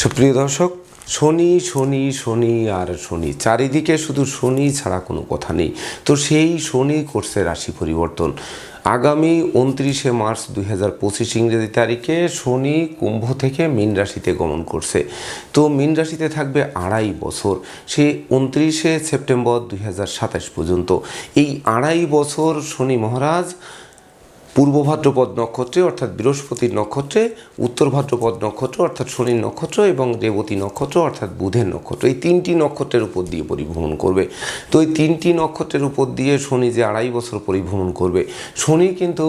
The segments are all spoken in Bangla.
সুপ্রিয় দর্শক, শনি শনি শনি আর শনি, চারিদিকে শুধু শনি ছাড়া কোনো কথা নেই। তো সেই শনি করছে রাশি পরিবর্তন। আগামী উনত্রিশে মার্চ দুই হাজার পঁচিশ ইংরেজি তারিখে শনি কুম্ভ থেকে মীন রাশিতে গমন করছে। তো মীন রাশিতে থাকবে আড়াই বছর। সে উনত্রিশে সেপ্টেম্বর দুই হাজার সাতাশ পর্যন্ত। এই আড়াই বছর শনি মহারাজ পূর্ব ভাদ্রপদ নক্ষত্রে, অর্থাৎ বৃহস্পতির নক্ষত্রে, উত্তর ভাদ্রপদ নক্ষত্র, অর্থাৎ শনির নক্ষত্র এবং রেবতী নক্ষত্র, অর্থাৎ বুধের নক্ষত্র। এই তিনটি নক্ষত্রের উপর দিয়ে পরিভ্রমণ করবে। তো এই তিনটি নক্ষত্রের উপর দিয়ে শনি যে আড়াই বছর পরিভ্রমণ করবে, শনি কিন্তু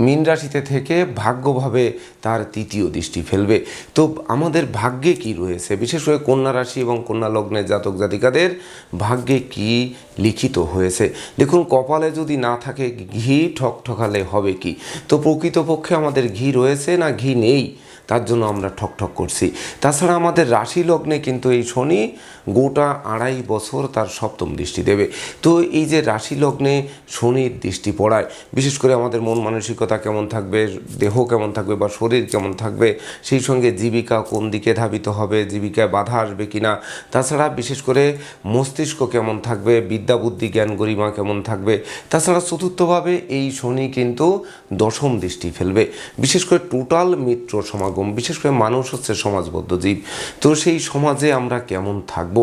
মীন রাশিতে থেকে ভাগ্যভাবে তার তৃতীয় দৃষ্টি ফেলবে। তো আমাদের ভাগ্যে কি রয়েছে? বিশেষ করে কন্যা রাশি এবং কন্যা লগ্নের জাতক জাতিকাদের ভাগ্যে কি লিখিত হয়েছে? দেখুন, কপালে যদি না থাকে, ঘি ঠক ঠকালে হবে কি? তো প্রকৃতপক্ষে আমাদের ঘি রয়েছে না ঘি নেই? তার জন্য আমরা ঠকঠক করছি। তাছাড়া আমাদের রাশি লগ্নে কিন্তু এই শনি গোটা আড়াই বছর তার সপ্তম দৃষ্টি দেবে। তো এই যে রাশি লগ্নে শনির দৃষ্টি পড়ায়, বিশেষ করে আমাদের মন মানসিকতা কেমন থাকবে, দেহ কেমন থাকবে বা শরীর কেমন থাকবে, সেই সঙ্গে জীবিকা কোন দিকে ধাবিত হবে, জীবিকায় বাধা আসবে কিনা, তাছাড়া বিশেষ করে মস্তিষ্ক কেমন থাকবে, বিদ্যা বুদ্ধি, জ্ঞান গরিমা কেমন থাকবে, তাছাড়া চতুর্থভাবে এই শনি কিন্তু দশম দৃষ্টি ফেলবে। বিশেষ করে টোটাল মিত্র সমাগম, বিশেষ করে মানুষ হচ্ছে সমাজবদ্ধ জীব। তো সেই সমাজে আমরা কেমন থাকব?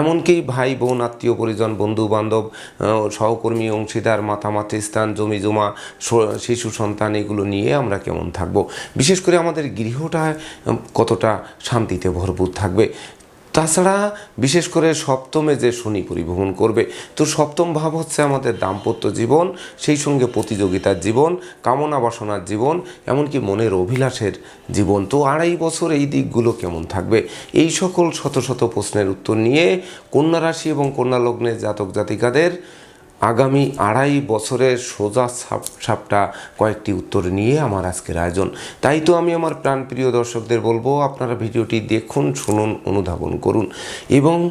এমনকি ভাই, বোন, আত্মীয়, পরিজন, বন্ধু, বান্ধব সহকর্মী, অংশীদার, মাতামাতি স্থান, জমি, জমা শিশু, সন্তান, এগুলো নিয়ে আমরা কেমন থাকব? বিশেষ করে আমাদের গৃহটা কতটা শান্তিতে ভরপুর থাকবে। তাছাড়া বিশেষ করে সপ্তমে যে শনি পরিভ্রমণ করবে, তো সপ্তম ভাব হচ্ছে আমাদের দাম্পত্য জীবন, সেই সঙ্গে প্রতিযোগিতার জীবন, কামনা বাসনার জীবন, এমনকি মনের অভিলাষের জীবন। তো আড়াই বছর এই দিকগুলো কেমন থাকবে? এই সকল শত শত প্রশ্নের উত্তর নিয়ে কন্যা রাশি এবং কন্যা লগ্নের জাতক জাতিকাদের আগামী আড়াই বছরের সোজা সাপ সাপটা কয়েকটি উত্তর নিয়ে আমার আজকের আয়োজন। তাই তো আমি আমার প্রাণপ্রিয় দর্শকদের বলব, আপনারা ভিডিওটি দেখুন, শুনুন, অনুধাবন করুন এবং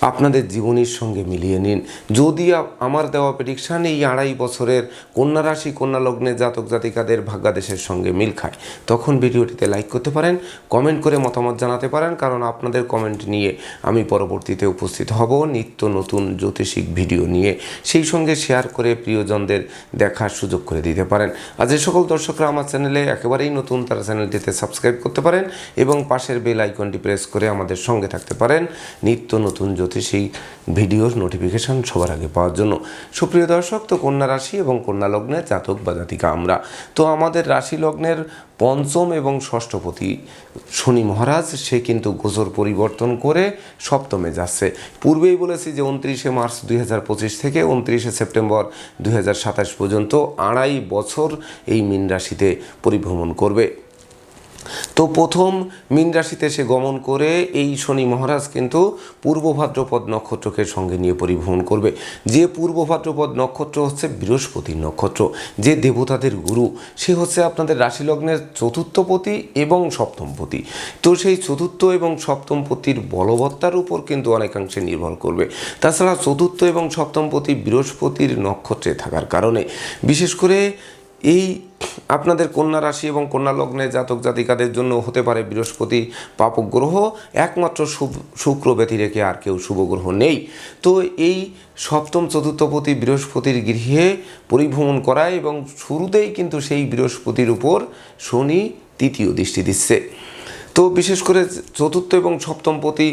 আপনাদের জীবনীর সঙ্গে মিলিয়ে নিন। যদি আমার দেওয়া প্রেডিকশান এই আড়াই বছরের কন্যা রাশি, কন্যা লগ্নের জাতক জাতিকাদের ভাগ্যাদেশের সঙ্গে মিল খায়, তখন ভিডিওটিতে লাইক করতে পারেন কমেন্ট করে মতামত জানাতে পারেন, কারণ আপনাদের কমেন্ট নিয়ে আমি পরবর্তীতে উপস্থিত হব নিত্য নতুন জ্যোতিষিক ভিডিও নিয়ে। সেই সঙ্গে শেয়ার করে প্রিয়জনদের দেখার সুযোগ করে দিতে পারেন। আর যে সকল দর্শকরা আমার চ্যানেলে একেবারেই নতুন, তারা চ্যানেলটিতে সাবস্ক্রাইব করতে পারেন এবং পাশের বেল আইকনটি প্রেস করে আমাদের সঙ্গে থাকতে পারেন। নিত্য নতুন জ্যোতিষী ভিডিওর নোটিফিকেশন সবার আগে পাওয়ার জন্য। সুপ্রিয় দর্শক, তো কন্যা রাশি এবং কন্যা লগ্নের জাতক বা জাতিকা আমরা। তো আমাদের রাশি লগ্নের পঞ্চম এবং ষষ্ঠপতি শনি মহারাজ, সে কিন্তু গোচর পরিবর্তন করে সপ্তমে যাচ্ছে। পূর্বেই বলেছি যে উনত্রিশে মার্চ দুই হাজার পঁচিশ থেকে উনত্রিশে সেপ্টেম্বর দুই হাজার সাতাশ পর্যন্ত আড়াই বছর এই মীন রাশিতে পরিভ্রমণ করবে। তো প্রথম মীন রাশিতে সে গমন করে এই শনি মহারাজ কিন্তু পূর্ব ভাদ্রপদ নক্ষত্রকে সঙ্গে নিয়ে পরিভ্রমণ করবে। যে পূর্ব ভাদ্রপদ নক্ষত্র হচ্ছে বৃহস্পতির নক্ষত্র, যে দেবতাদের গুরু, সে হচ্ছে আপনাদের রাশি লগ্নের চতুর্থপতি এবং সপ্তমপতি তো সেই চতুর্থ এবং সপ্তমপতির বলবত্তার উপর কিন্তু অনেকাংশে নির্ভর করবে। তাছাড়া চতুর্থ এবং সপ্তমপতি বৃহস্পতির নক্ষত্রে থাকার কারণে, বিশেষ করে এই আপনাদের কন্যা রাশি এবং কন্যা লগ্নে জাতক জাতিকাদের জন্য হতে পারে বৃহস্পতি পাপক গ্রহ। একমাত্র শুক্র ব্যতি রেখে আর কেউ শুভ গ্রহ নেই। তো এই সপ্তম চতুর্থপতি বৃহস্পতির গৃহে পরিভ্রমণ করায় এবং শুরুতেই কিন্তু সেই বৃহস্পতির উপর শনি তৃতীয় দৃষ্টি দিচ্ছে। তো বিশেষ করে চতুর্থ এবং সপ্তমপতি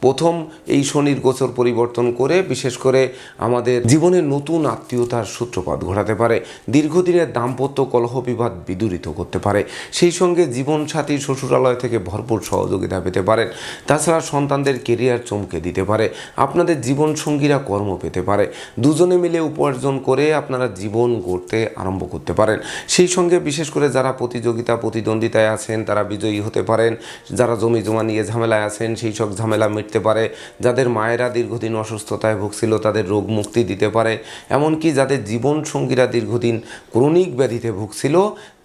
প্রথম এই শনির গোচর পরিবর্তন করে, বিশেষ করে আমাদের জীবনে নতুন আত্মীয়তার সূত্রপাত ঘটাতে পারে, দীর্ঘদিনের দাম্পত্য কলহ বিবাদ বিদূরিত করতে পারে, সেই সঙ্গে জীবনসাথী শ্বশুরালয় থেকে ভরপুর সহযোগিতা পেতে পারেন তাছাড়া সন্তানদের কেরিয়ার চমকে দিতে পারে, আপনাদের জীবনসঙ্গীরা কর্ম পেতে পারে, দুজনে মিলে উপার্জন করে আপনারা জীবন গড়তে আরম্ভ করতে পারেন। সেই সঙ্গে বিশেষ করে যারা প্রতিযোগিতা প্রতিদ্বন্দ্বিতায় আছেন, তারা বিজয়ী হতে পারেন, যারা জমি জমা নিয়ে ঝামেলায় আছেন, সেই সব ঝামেলা মিটতে নিতে পারে, যাদের মায়েরা দীর্ঘদিন অসুস্থতায় ভুগছিল তাদের রোগ মুক্তি দিতে পারে, এমনকি যাদের জীবনসঙ্গীরা দীর্ঘদিন ক্রনিক ব্যাধিতে ভুগছিল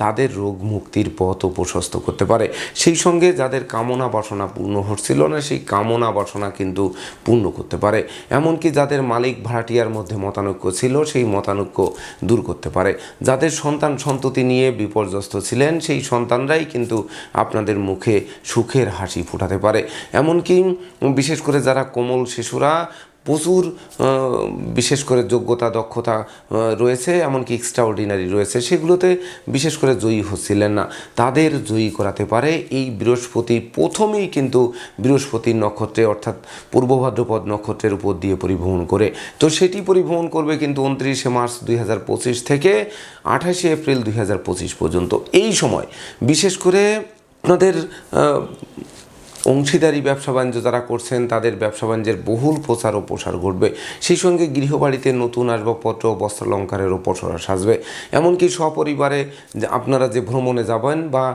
তাদের রোগ মুক্তির পথও প্রশস্ত করতে পারে। সেই সঙ্গে যাদের কামনা বাসনা পূর্ণ হচ্ছিল না, সেই কামনা বাসনা কিন্তু পূর্ণ করতে পারে। এমনকি যাদের মালিক ভাড়াটিয়ার মধ্যে মতানৈক্য ছিল, সেই মতানৈক্য দূর করতে পারে। যাদের সন্তান সন্ততি নিয়ে বিপর্যস্ত ছিলেন, সেই সন্তানরাই কিন্তু আপনাদের মুখে সুখের হাসি ফোটাতে পারে। এমনকি বিশেষ করে যারা কোমল শিশুরা, প্রচুর বিশেষ করে যোগ্যতা, দক্ষতা রয়েছে, এমনকি এক্সট্রা অর্ডিনারি রয়েছে, সেগুলোতে বিশেষ করে জয়ী হচ্ছিলেন না। তাদের জয়ী করাতে পারে এই বৃহস্পতি প্রথমেই কিন্তু বৃহস্পতির নক্ষত্রে, অর্থাৎ পূর্ব ভাদ্রপদ নক্ষত্রের উপর দিয়ে পরিভ্রমণ করে। তো সেটি পরিভ্রমণ করবে কিন্তু উনত্রিশে মার্চ দুই হাজার পঁচিশ থেকে আঠাশে এপ্রিল দুই হাজার পঁচিশ পর্যন্ত। এই সময় বিশেষ করে আপনাদের অংশীদারি ব্যবসা বাণিজ্য যারা করছেন, তাদের ব্যবসা বাণিজ্যের বহুল প্রচার ও প্রসার ঘটবে। সেই সঙ্গে গৃহবাড়িতে নতুন আসবাবপত্র ও বস্ত্রালঙ্কারেরও প্রসার সাজবে। এমনকি সপরিবারে আপনারা যে ভ্রমণে যাবেন বা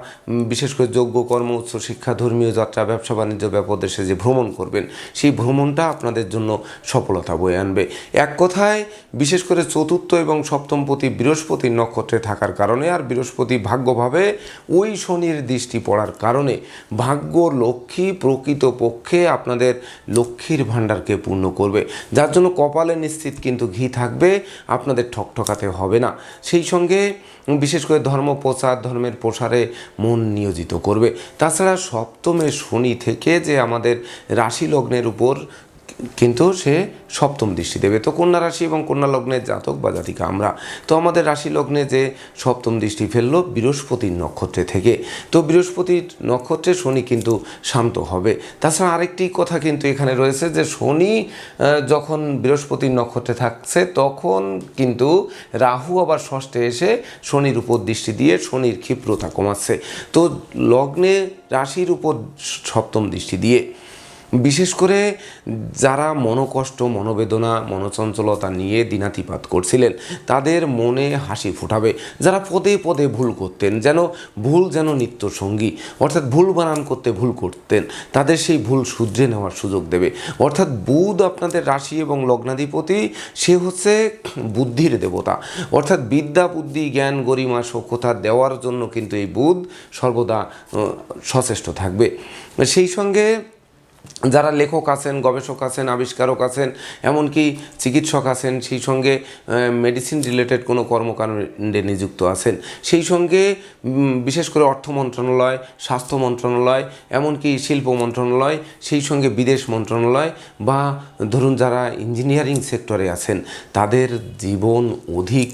বিশেষ করে যোগ্য কর্ম উচ্চ শিক্ষা, ধর্মীয় যাত্রা, ব্যবসা বাণিজ্য ব্যাপদেশে যে ভ্রমণ করবেন, সেই ভ্রমণটা আপনাদের জন্য সফলতা বয়ে আনবে। এক কথায়, বিশেষ করে চতুর্থ এবং সপ্তম প্রতি বৃহস্পতির নক্ষত্রে থাকার কারণে আর বৃহস্পতি ভাগ্যভাবে ওই শনির দৃষ্টি পড়ার কারণে ভাগ্য লক্ষ্মী প্রকৃত পক্ষে আপনাদের লক্ষ্মীর ভাণ্ডারকে পূর্ণ করবে। যার জন্য কপালে নিশ্চিত কিন্তু ঘি থাকবে, আপনাদের ঠকঠকাতে হবে না। সেই সঙ্গে বিশেষ করে ধর্ম প্রচার, ধর্মের প্রসারে মন নিয়োজিত করবে। তাছাড়া সপ্তমে শনি থেকে যে আমাদের রাশি লগ্নের উপর কিন্তু সে সপ্তম দৃষ্টি দেবে। তো কন্যা রাশি এবং কন্যা লগ্নের জাতক বা জাতিকা আমরা। তো আমাদের রাশি লগ্নে যে সপ্তম দৃষ্টি ফেলল বৃহস্পতির নক্ষত্রে থেকে। তো বৃহস্পতির নক্ষত্রে শনি কিন্তু শান্ত হবে। তাছাড়া আরেকটি কথা কিন্তু এখানে রয়েছে যে শনি যখন বৃহস্পতির নক্ষত্রে থাকছে তখন কিন্তু রাহু আবার ষষ্ঠে এসে শনির উপর দৃষ্টি দিয়ে শনির ক্ষিপ্রতা কমাচ্ছে। তো লগ্নে রাশির উপর সপ্তম দৃষ্টি দিয়ে বিশেষ করে যারা মনোকষ্ট, মনোবেদনা, মনোচঞ্চলতা নিয়ে দিনাতিপাত করছিলেন, তাদের মনে হাসি ফোটাবে। যারা পদে পদে ভুল করতেন, যেন ভুল যেন নিত্য সঙ্গী অর্থাৎ ভুল বানান করতে ভুল করতেন, তাদের সেই ভুল শুধরে নেওয়ার সুযোগ দেবে। অর্থাৎ বুধ আপনাদের রাশি এবং লগ্নাধিপতি, সে হচ্ছে বুদ্ধির দেবতা। অর্থাৎ বিদ্যা, বুদ্ধি, জ্ঞান, গরিমা সক্ষতা দেওয়ার জন্য কিন্তু এই বুধ সর্বদা সচেষ্ট থাকবে। সেই সঙ্গে যারা লেখক আছেন, গবেষক আছেন, আবিষ্কারক আছেন, এমনকি চিকিৎসক আছেন, সেই সঙ্গে মেডিসিন রিলেটেড কোনো কর্মকাণ্ডে নিযুক্ত আছেন। সেই সঙ্গে বিশেষ করে অর্থ মন্ত্রণালয়, স্বাস্থ্য মন্ত্রণালয়, এমনকি শিল্প মন্ত্রণালয়, সেই সঙ্গে বিদেশ মন্ত্রণালয় বা ধরুন যারা ইঞ্জিনিয়ারিং সেক্টরে আছেন, তাদের জীবন অধিক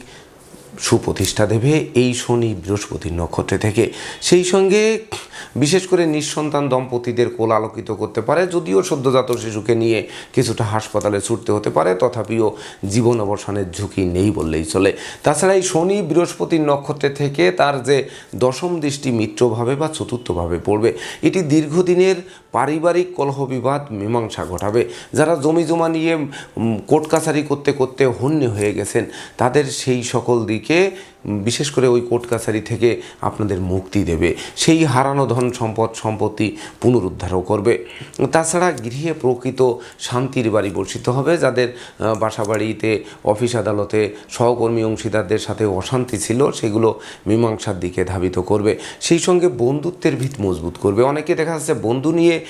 সুপ্রতিষ্ঠা দেবে এই শনি বৃহস্পতির নক্ষত্রে থেকে। সেই সঙ্গে বিশেষ করে নিঃসন্তান দম্পতিদের কোল আলোকিত করতে পারে, যদিও সদ্যজাত শিশুকে নিয়ে কিছুটা হাসপাতালে ছুটতে হতে পারে, তথাপিও জীবন অবসানের ঝুঁকি নেই বললেই চলে। তাছাড়া এই শনি বৃহস্পতির নক্ষত্রে থেকে তার যে দশম দৃষ্টি মিত্রভাবে বা চতুর্থভাবে পড়বে, এটি দীর্ঘদিনের পারিবারিক কলহ বিবাদ মীমাংসা ঘটাবে। যারা জমি জমা নিয়ে কোর্ট কাছারি করতে করতে হন্যে হয়ে গেছেন, তাদের সেই সকল দিকে বিশেষ করে ওই কোর্ট কাছারি থেকে আপনাদের মুক্তি দেবে। সেই হারানো ধন সম্পদ সম্পত্তি পুনরুদ্ধারও করবে। তাছাড়া গৃহে প্রকৃত শান্তির বাড়ি বর্ষিত হবে যাদের আহ, বাসা বাড়িতে অফিস আদালতে সহকর্মী অংশীদারদের সাথে অশান্তি ছিল সেগুলো মীমাংসার দিকে ধাবিত করবে। সেই সঙ্গে বন্ধুত্বের ভিত মজবুত করবে। অনেকে দেখা যাচ্ছে বন্ধু নিয়ে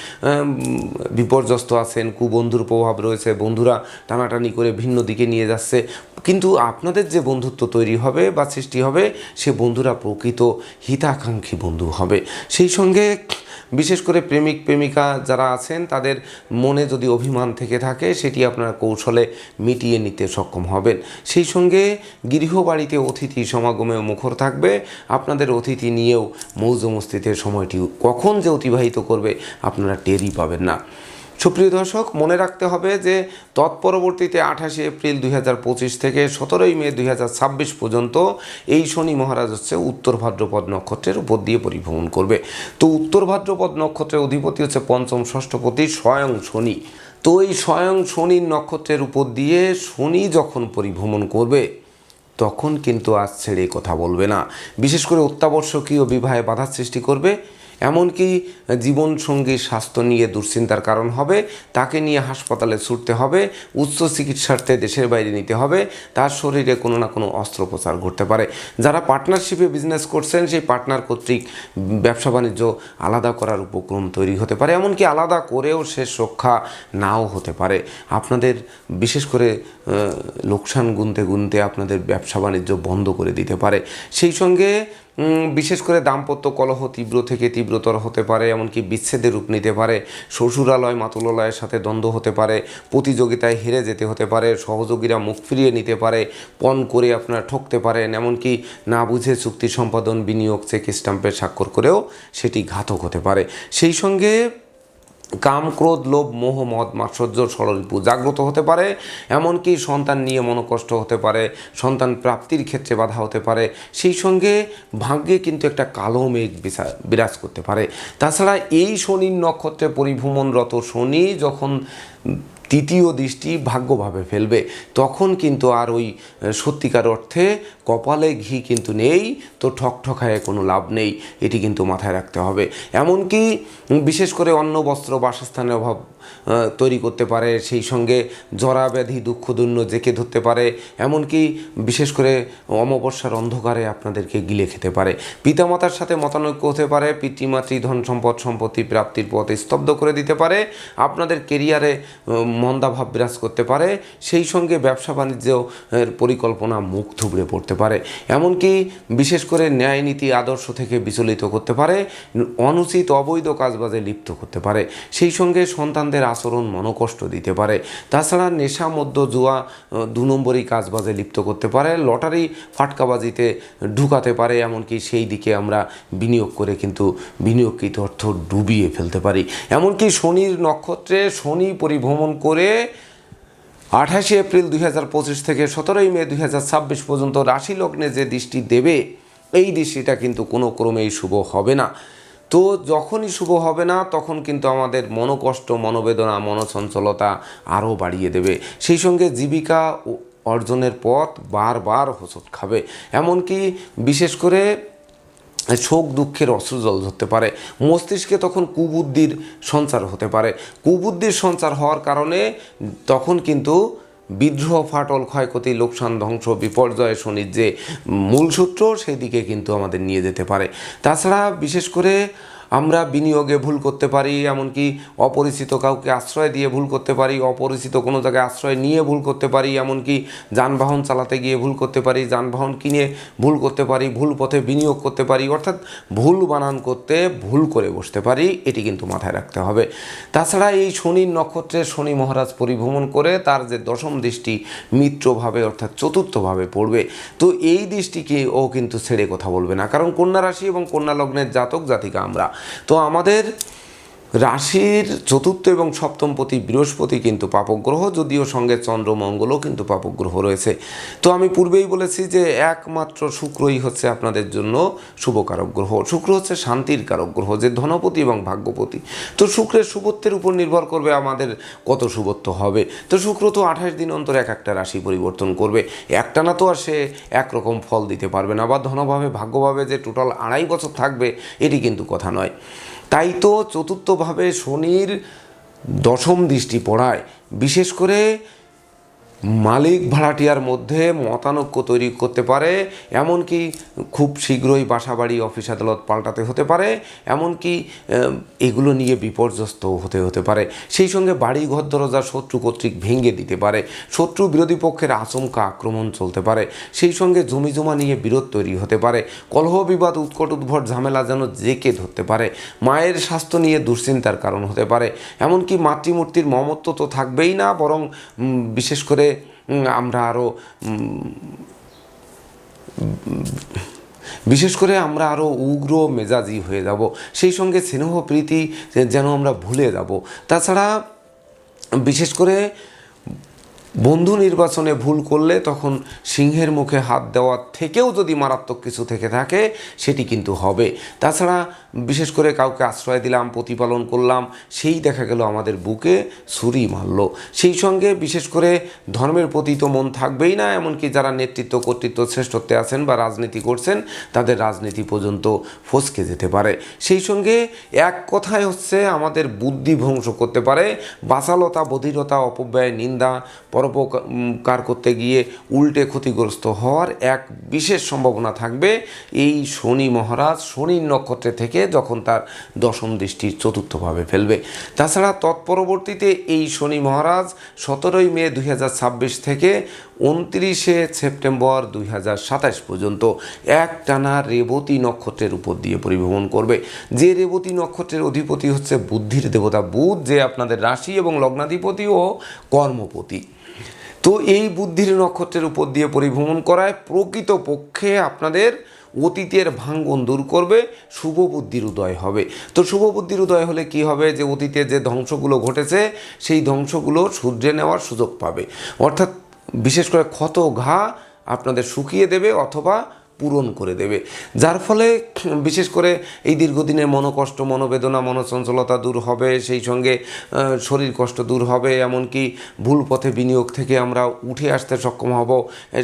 বিপর্যস্ত আছেন কুবন্ধুর প্রভাব রয়েছে বন্ধুরা টানাটানি করে ভিন্ন দিকে নিয়ে যাচ্ছে। কিন্তু আপনাদের যে বন্ধুত্ব তৈরি হবে বা সৃষ্টি হবে, সে বন্ধুরা প্রকৃত হিতাকাঙ্ক্ষী বন্ধু হবে। সেই সঙ্গে বিশেষ করে প্রেমিক, প্রেমিকা যারা আছেন, তাদের মনে যদি অভিমান থেকে থাকে, সেটি আপনারা কৌশলে মিটিয়ে নিতে সক্ষম হবেন। সেই সঙ্গে গৃহবাড়িতে অতিথি সমাগমে মুখর থাকবে। আপনাদের অতিথি নিয়েও মৌজ মস্তিতে সময়টি কখন যে অতিবাহিত করবে, আপনারা টেরই পাবেন না। সুপ্রিয় দর্শক, মনে রাখতে হবে যে তৎপরবর্তীতে আঠাশে এপ্রিল দুই হাজার পঁচিশ থেকে সতেরোই মে দুই হাজার ছাব্বিশ পর্যন্ত এই শনি মহারাজ হচ্ছে উত্তর ভাদ্রপদ নক্ষত্রের উপর দিয়ে পরিভ্রমণ করবে। তো উত্তর ভাদ্রপদ নক্ষত্রের অধিপতি হচ্ছে পঞ্চম ষষ্ঠপতি স্বয়ং শনি। তো এই স্বয়ং শনির নক্ষত্রের উপর দিয়ে শনি যখন পরিভ্রমণ করবে, তখন কিন্তু আজ ছেড়ে কথা বলবে না। বিশেষ করে অত্যাবশ্যকীয় বিবাহে বাধার সৃষ্টি করবে এমনকি জীবন সঙ্গী স্বাস্থ্য নিয়ে দুশ্চিন্তার কারণ হবে, তাকে নিয়ে হাসপাতালে ছুটতে হবে, উচ্চ চিকিৎসার্থে দেশের বাইরে নিতে হবে, তার শরীরে কোনো না কোনো অস্ত্রোপচার ঘটতে পারে। যারা পার্টনারশিপে বিজনেস করছেন, সেই পার্টনার কর্তৃক ব্যবসা বাণিজ্য আলাদা করার উপক্রম তৈরি হতে পারে, এমনকি আলাদা করেও শেষ রক্ষা নাও হতে পারে। আপনাদের বিশেষ করে লোকসান গুনতে গুনতে আপনাদের ব্যবসা বাণিজ্য বন্ধ করে দিতে পারে। সেই সঙ্গে বিশেষ করে দাম্পত্য কলহ তীব্র থেকে তীব্রতর হতে পারে, এমনকি বিচ্ছেদের রূপ নিতে পারে। শ্বশুরালয় মাতুলালয়ের সাথে দ্বন্দ্ব হতে পারে, প্রতিযোগিতায় হেরে যেতে হতে পারে, সহযোগীরা মুখ ফিরিয়ে নিতে পারে, পণ করে আপনার ঠকতে পারেন, এমনকি না বুঝে চুক্তি সম্পাদন, বিনিয়োগ চেক স্ট্যাম্পের স্বাক্ষর করেও সেটি ঘাতক হতে পারে। সেই সঙ্গে কাম, ক্রোধ, লোভ, মোহ, মদ মাৎসর্য ষড়রিপু জাগ্রত হতে পারে, এমনকি সন্তান নিয়ে মনোকষ্ট হতে পারে, সন্তান প্রাপ্তির ক্ষেত্রে বাধা হতে পারে, সেই সঙ্গে ভাগ্যে কিন্তু একটা কালো মেঘ বিরাজ করতে পারে। তাছাড়া এই শনির নক্ষত্রে পরিভ্রমণরত শনি যখন তৃতীয় দৃষ্টি ভাগ্যভাবে ফেলবে। তখন কিন্তু আর ওই সত্যিকার অর্থে কপালে ঘি কিন্তু নেই, তো ঠকঠকায় কোনো লাভ নেই, এটি কিন্তু মাথায় রাখতে হবে। এমনকি বিশেষ করে অন্ন, বস্ত্র, বাসস্থানের অভাব তৈরি করতে পারে, সেই সঙ্গে জরা ব্যাধি দুঃখদুন্য জেঁকে ধরতে পারে, এমনকি বিশেষ করে অমাবস্যার অন্ধকারে আপনাদেরকে গিলে খেতে পারে। পিতামাতার সাথে মতানৈক্য হতে পারে, পিতৃমাতৃ ধন সম্পদ, সম্পত্তি প্রাপ্তির পথে স্তব্ধ করে দিতে পারে, আপনাদের কেরিয়ারে মন্দাভাব বিরাজ করতে পারে, সেই সঙ্গে ব্যবসা বাণিজ্য এর পরিকল্পনা মুখ থুবড়ে পড়তে পারে। এমনকি বিশেষ করে ন্যায় নীতি আদর্শ থেকে বিচলিত করতে পারে, অনুচিত অবৈধ কাজবাজে লিপ্ত করতে পারে, সেই সঙ্গে সন্তানদের আচরণ মনোকষ্ট দিতে পারে। তাছাড়া নেশা মধ্য জুয়া দু নম্বরই কাজবাজে লিপ্ত করতে পারে, লটারি ফাটকাবাজিতে ঢুকাতে পারে, এমনকি সেই দিকে আমরা বিনিয়োগ করে কিন্তু বিনিয়োগকৃত অর্থ ডুবিয়ে ফেলতে পারি। এমনকি শনির নক্ষত্রে শনি পরিভ্রমণ করে আঠাশে এপ্রিল দুই হাজার পঁচিশ থেকে সতেরোই মে দুই হাজার ছাব্বিশ পর্যন্ত রাশি লগ্নে যে দৃষ্টি দেবে, এই দৃষ্টিটা কিন্তু কোনো ক্রমেই শুভ হবে না। তো যখনই শুভ হবে না, তখন কিন্তু আমাদের মনোকষ্ট, মনোবেদনা, মনোচঞ্চলতা আরও বাড়িয়ে দেবে। সেই সঙ্গে জীবিকা অর্জনের পথ বারবার হোঁচট খাবে। এমনকি বিশেষ করে শোক, দুঃখের অশ্রুজল ধরতে পারে। মস্তিষ্কে তখন কুবুদ্ধির সঞ্চার হতে পারে। কুবুদ্ধির সঞ্চার হওয়ার কারণে তখন কিন্তু বিদ্রোহ, ফাটল, ক্ষয়ক্ষতি, লোকসান, ধ্বংস, বিপর্যয় শনির যে মূল সূত্র, সেদিকে কিন্তু আমাদের নিয়ে যেতে পারে। তাছাড়া বিশেষ করে আমরা বিনিয়োগে ভুল করতে পারি, এমনকি অপরিচিত কাউকে আশ্রয় দিয়ে ভুল করতে পারি, অপরিচিত কোনো জায়গায় আশ্রয় নিয়ে ভুল করতে পারি, এমনকি যানবাহন চালাতে গিয়ে ভুল করতে পারি, যানবাহন কিনে ভুল করতে পারি, ভুল পথে বিনিয়োগ করতে পারি, অর্থাৎ ভুল বানান করতে ভুল করে বসতে পারি, এটি কিন্তু মাথায় রাখতে হবে। তাছাড়া এই শনির নক্ষত্রে শনি মহারাজ পরিভ্রমণ করে তার যে দশম দৃষ্টি মিত্রভাবে, অর্থাৎ চতুর্থভাবে পড়বে। তো এই দৃষ্টিকে ও কিন্তু ছেড়ে কথা বলবে না, কারণ কন্যা রাশি এবং কন্যা লগ্নের জাতক জাতিকা আমরা। তো আমাদের রাশির চতুর্থ এবং সপ্তম পতি বৃহস্পতি কিন্তু পাপগ্রহ, যদিও সঙ্গে চন্দ্র মঙ্গলও কিন্তু পাপগ্রহ রয়েছে। তো আমি পূর্বেই বলেছি যে একমাত্র শুক্রই হচ্ছে আপনাদের জন্য শুভকারক গ্রহ। শুক্র হচ্ছে শান্তির কারক গ্রহ, যে ধনপতি এবং ভাগ্যপতি। তো শুক্রের শুভত্বের উপর নির্ভর করবে আমাদের কত শুভত্ব হবে। তো শুক্র তো আঠাশ দিন অন্তর এক একটা রাশি পরিবর্তন করবে। একটা না তো আর সে একরকম ফল দিতে পারবে না, বা ধনভাবে, ভাগ্যভাবে যে টোটাল আড়াই বছর থাকবে, এটি কিন্তু কথা নয়। তাই তো চতুর্থভাবে শনির দশম দৃষ্টি পড়ায়। বিশেষ করে মালিক ভাড়াটিয়ার মধ্যে মতানৈক্য তৈরি করতে পারে, এমনকি খুব শীঘ্রই বাসাবাড়ি, অফিস আদালত পাল্টাতে হতে পারে, এমনকি এগুলো নিয়ে বিপর্যস্ত হতে হতে পারে। সেই সঙ্গে বাড়ি ঘর দরজা শত্রু কর্তৃক ভেঙে দিতে পারে। শত্রু বিরোধী পক্ষের আচমকা আক্রমণ চলতে পারে। সেই সঙ্গে জমি জমা নিয়ে বিরোধ তৈরি হতে পারে। কলহ, বিবাদ, উৎকট উদ্ভট ঝামেলা যেন জেকে ধরতে পারে। মায়ের স্বাস্থ্য নিয়ে দুশ্চিন্তার কারণ হতে পারে। এমনকি মাতৃমূর্তির মমত্ব তো থাকবেই না, বরং বিশেষ করে আমরা আরও বিশেষ করে আমরা আরও উগ্র মেজাজি হয়ে যাব। সেই সঙ্গে স্নেহ প্রীতি যেন আমরা ভুলে যাব। তাছাড়া বিশেষ করে বন্ধু নির্বাচনে ভুল করলে তখন সিংহের মুখে হাত দেওয়ার থেকেও যদি মারাত্মক কিছু থেকে থাকে, সেটি কিন্তু হবে। তাছাড়া বিশেষ করে কাউকে আশ্রয় দিলাম, প্রতিপালন করলাম, সেই দেখা গেল আমাদের বুকে ছুরি মারল। সেই সঙ্গে বিশেষ করে ধর্মের প্রতি তো মন থাকবেই না, এমনকি যারা নেতৃত্ব, কর্তৃত্ব, শ্রেষ্ঠত্বে আছেন বা রাজনীতি করছেন, তাদের রাজনীতি পর্যন্ত ফসকে যেতে পারে। সেই সঙ্গে এক কথায় হচ্ছে আমাদের বুদ্ধি ধ্বংস করতে পারে। বাসালতা বধিরতা, অপব্যয়, নিন্দা, পরোপকার করতে গিয়ে উল্টে ক্ষতিগ্রস্ত হওয়ার এক বিশেষ সম্ভাবনা থাকবে। এই শনি মহারাজ, শনির নক্ষত্রে থেকে যখন তার দশম দৃষ্টি চতুর্থভাবে ফেলবে। তাছাড়া তৎপরবর্তীতে এই শনি মহারাজ সতেরোই মে দুই হাজার ছাব্বিশ থেকে উনত্রিশে সেপ্টেম্বর দুই হাজার সাতাশ পর্যন্ত এক টানা রেবতী নক্ষত্রের উপর দিয়ে পরিভ্রমণ করবে। যে রেবতী নক্ষত্রের অধিপতি হচ্ছে বুদ্ধির দেবতা বুধ, যে আপনাদের রাশি এবং লগ্নাধিপতি ও কর্মপতি। তো এই বুদ্ধির নক্ষত্রের উপর দিয়ে পরিভ্রমণ করায় প্রকৃত পক্ষে আপনাদের অতীতের ভাঙ্গন দূর করবে শুভ বুদ্ধির উদয় হবে। তো শুভ বুদ্ধির উদয় হলে কি হবে? যে অতীতে যে ধ্বংসগুলো ঘটেছে, সেই ধ্বংসগুলো সূর্যে নেওয়ার সুযোগ পাবে। অর্থাৎ বিশেষ করে ক্ষত ঘা আপনাদের শুকিয়ে দেবে অথবা পূরণ করে দেবে। যার ফলে, বিশেষ করে এই দীর্ঘদিনের মনোকষ্ট, মনোবেদনা, মনোচঞ্চলতা দূর হবে, সেই সঙ্গে শরীর কষ্ট দূর হবে, এমনকি ভুল পথে বিনিয়োগ থেকে আমরা উঠে আসতে সক্ষম হব।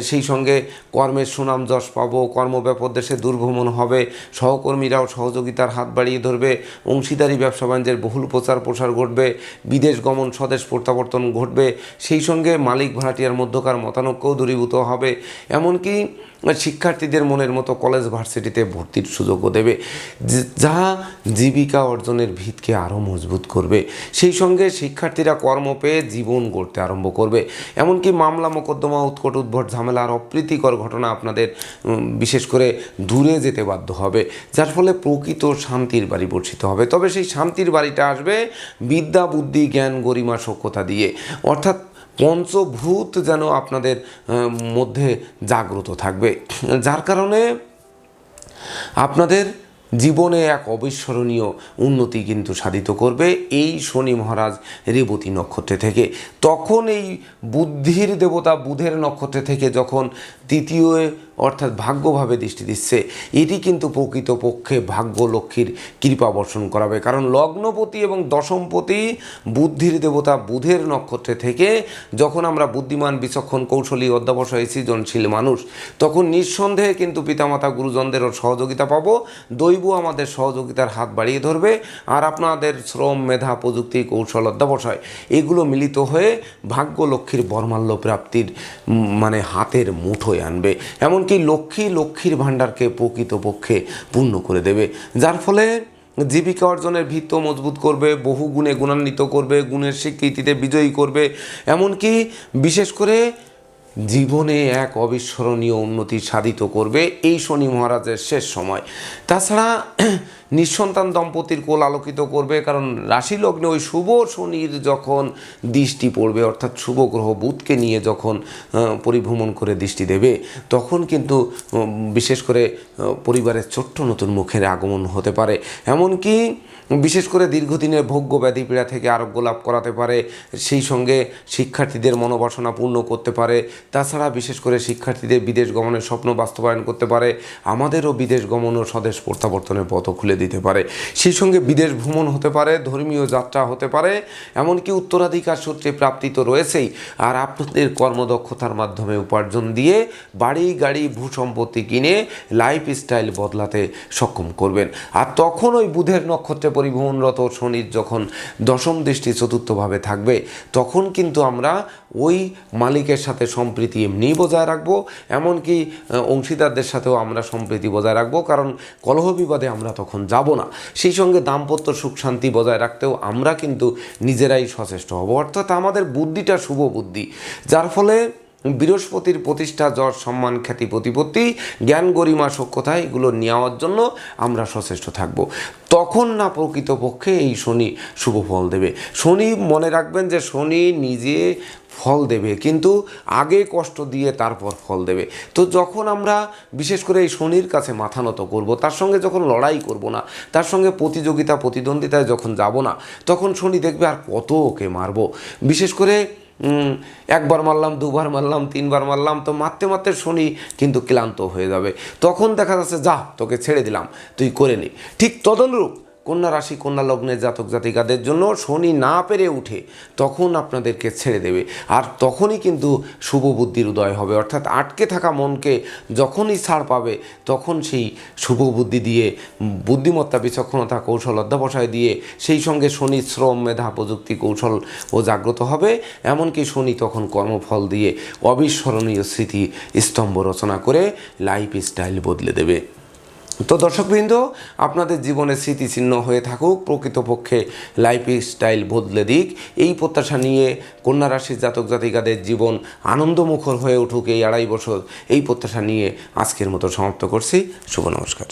সেই সঙ্গে কর্মের সুনাম যশ পাবো কর্মব্যাপক দেশে দুর্ভ্রমণ হবে, সহকর্মীরাও সহযোগিতার হাত বাড়িয়ে ধরবে, অংশীদারি ব্যবসা বাণিজ্যের বহুল প্রচার প্রসার ঘটবে, বিদেশ গমন, স্বদেশ প্রত্যাবর্তন ঘটবে, সেই সঙ্গে মালিক ভাড়াটিয়ার মধ্যকার মতানৈক্যও দূরীভূত হবে। এমনকি শিক্ষার্থীদের মনের মতো কলেজ ভার্সিটিতে ভর্তির সুযোগও দেবে, যা জীবিকা অর্জনের ভিতকে আরও মজবুত করবে। সেই সঙ্গে শিক্ষার্থীরা কর্ম পেয়ে জীবন গড়তে আরম্ভ করবে। এমনকি মামলা মোকদ্দমা, উৎকট উদ্ভট ঝামেলা আর অপ্রীতিকর ঘটনা আপনাদের বিশেষ করে দূরে যেতে বাধ্য হবে, যার ফলে প্রকৃত শান্তির বাড়ি বর্ষিত হবে। তবে সেই শান্তির বাড়িটা আসবে বিদ্যা, বুদ্ধি, জ্ঞান, গরিমা সক্ষতা দিয়ে। অর্থাৎ পঞ্চভূত যেন আপনাদের মধ্যে জাগ্রত থাকবে। যার কারণে আপনাদের জীবনে এক অবিস্মরণীয় উন্নতি কিন্তু সাধিত করবে এই শনি মহারাজ রেবতী নক্ষত্রে থেকে। তখন এই বুদ্ধির দেবতা বুধের নক্ষত্রে থেকে যখন তৃতীয় অর্থাৎ ভাগ্যভাবে দৃষ্টি দিচ্ছে, এটি কিন্তু প্রকৃত পক্ষে ভাগ্য লক্ষ্মীর কৃপা বর্ষণ করাবে। কারণ লগ্নপতি এবং দশমপতি বুদ্ধির দেবতা বুধের নক্ষত্রে থেকে যখন আমরা বুদ্ধিমান, বিচক্ষণ, কৌশলী অধ্যাবসায়ী সৃজনশীল মানুষ, তখন নিঃসন্দেহে কিন্তু পিতামাতা, গুরুজনদেরও সহযোগিতা পাব। দৈব আমাদের সহযোগিতার হাত বাড়িয়ে ধরবে। আর আপনাদের শ্রম, মেধা, প্রযুক্তি, কৌশল অধ্যাবসায় এগুলো মিলিত হয়ে ভাগ্য লক্ষ্মীর বর্মাল্য প্রাপ্তির মানে হাতের মুঠোয় আনবে। এমনকি লক্ষ্মী লক্ষ্মীর ভাণ্ডারকে প্রকৃতপক্ষে পূর্ণ করে দেবে। যার ফলে জীবিকা অর্জনের ভিত্ত মজবুত করবে, বহু গুণে গুণান্বিত করবে, গুণের স্বীকৃতিতে বিজয়ী করবে। এমনকি বিশেষ করে জীবনে এক অবিস্মরণীয় উন্নতি সাধিত করবে। এই শনি মহারাজের শেষ সময়। তাছাড়া নিঃসন্তান দম্পতির কোল আলোকিত করবে, কারণ রাশি লগ্নে ওই শুভ শনির যখন দৃষ্টি পড়বে, অর্থাৎ শুভ গ্রহ বুধকে নিয়ে যখন পরিভ্রমণ করে দৃষ্টি দেবে, তখন কিন্তু বিশেষ করে পরিবারের ছোট্ট নতুন মুখের আগমন হতে পারে। এমনকি বিশেষ করে দীর্ঘদিনের ভোগ্য ব্যাধি পীড়া থেকে আরোগ্য লাভ করাতে পারে, সেই সঙ্গে শিক্ষার্থীদের মনোবাসনা পূর্ণ করতে পারে, তাছাড়া বিশেষ করে শিক্ষার্থীদের বিদেশ গমনের স্বপ্ন বাস্তবায়ন করতে পারে, আমাদেরও বিদেশ গমন ও স্বদেশ প্রত্যাবর্তনের পথ খুলে দিতে পারে। সেই সঙ্গে বিদেশ ভ্রমণ হতে পারে, ধর্মীয় যাত্রা হতে পারে, এমনকি উত্তরাধিকার সূত্রে প্রাপ্তি তো রয়েছেই। আর আপনাদের কর্মদক্ষতার মাধ্যমে উপার্জন দিয়ে বাড়ি, গাড়ি, ভূ সম্পত্তি কিনে লাইফ স্টাইল বদলাতে সক্ষম করবেন। আর তখন ওই বুধের নক্ষত্রে পরিভ্রমণরত শনির যখন দশম দৃষ্টি চতুর্থভাবে থাকবে, তখন কিন্তু আমরা ওই মালিকের সাথে সম্প্রীতি এমনিই বজায় রাখব, এমনকি অংশীদারদের সাথেও আমরা সম্প্রীতি বজায় রাখব, কারণ কলহ বিবাদে আমরা তখন যাব না। সেই সঙ্গে দাম্পত্য সুখ শান্তি বজায় রাখতেও আমরা কিন্তু নিজেরাই সচেষ্ট হব। অর্থাৎ আমাদের বুদ্ধিটা শুভ বুদ্ধি। যার ফলে বৃহস্পতির প্রতিষ্ঠা যশ সম্মান, খ্যাতি, প্রতিপত্তি, জ্ঞান, গরিমা সক্ষতা এগুলো নেওয়ার জন্য আমরা সচেষ্ট থাকব। তখন না প্রকৃতপক্ষে এই শনি শুভ ফল দেবে। শনি মনে রাখবেন যে শনি নিজে ফল দেবে, কিন্তু আগে কষ্ট দিয়ে তারপর ফল দেবে। তো যখন আমরা বিশেষ করে এই শনির কাছে মাথা নত করব, তার সঙ্গে যখন লড়াই করব না, তার সঙ্গে প্রতিযোগিতা, প্রতিদ্বন্দ্বিতায় যখন যাব না, তখন শনি দেখবে আর কত ওকে মারবো। বিশেষ করে একবার মারলাম, দুবার মারলাম, তিনবার মারলাম, তো মারতে মারতে শুনি কিন্তু ক্লান্ত হয়ে যাবে। তখন দেখা যাচ্ছে, যা, তোকে ছেড়ে দিলাম, তুই করে নি। ঠিক তদনুরূপ কন্যা রাশি, কন্যা লগ্নের জাতক জাতিকাদের জন্য শনি না পেরে উঠে তখন আপনাদেরকে ছেড়ে দেবে। আর তখনই কিন্তু শুভ বুদ্ধির উদয় হবে। অর্থাৎ আটকে থাকা মনকে যখনই ছাড় পাবে, তখন সেই শুভ বুদ্ধি দিয়ে, বুদ্ধিমত্তা, বিচক্ষণতা, কৌশল, অধ্যাবসায় দিয়ে সেই সঙ্গে শনি শ্রম, মেধা, প্রযুক্তি, কৌশল ও জাগ্রত হবে। এমনকি শনি তখন কর্মফল দিয়ে অবিস্মরণীয় স্মৃতি স্তম্ভ রচনা করে লাইফ স্টাইল বদলে দেবে। তো দর্শকবৃন্দ, আপনাদের জীবনে স্মৃতিচিহ্ন হয়ে থাকুক, প্রকৃতপক্ষে লাইফ স্টাইল বদলে দিক। এই প্রত্যাশা নিয়ে কন্যা রাশির জাতক জাতিকাদের জীবন আনন্দমুখর হয়ে উঠুক এই আড়াই বছর। এই প্রত্যাশা নিয়ে আজকের মতো সমাপ্ত করছি। শুভ নমস্কার।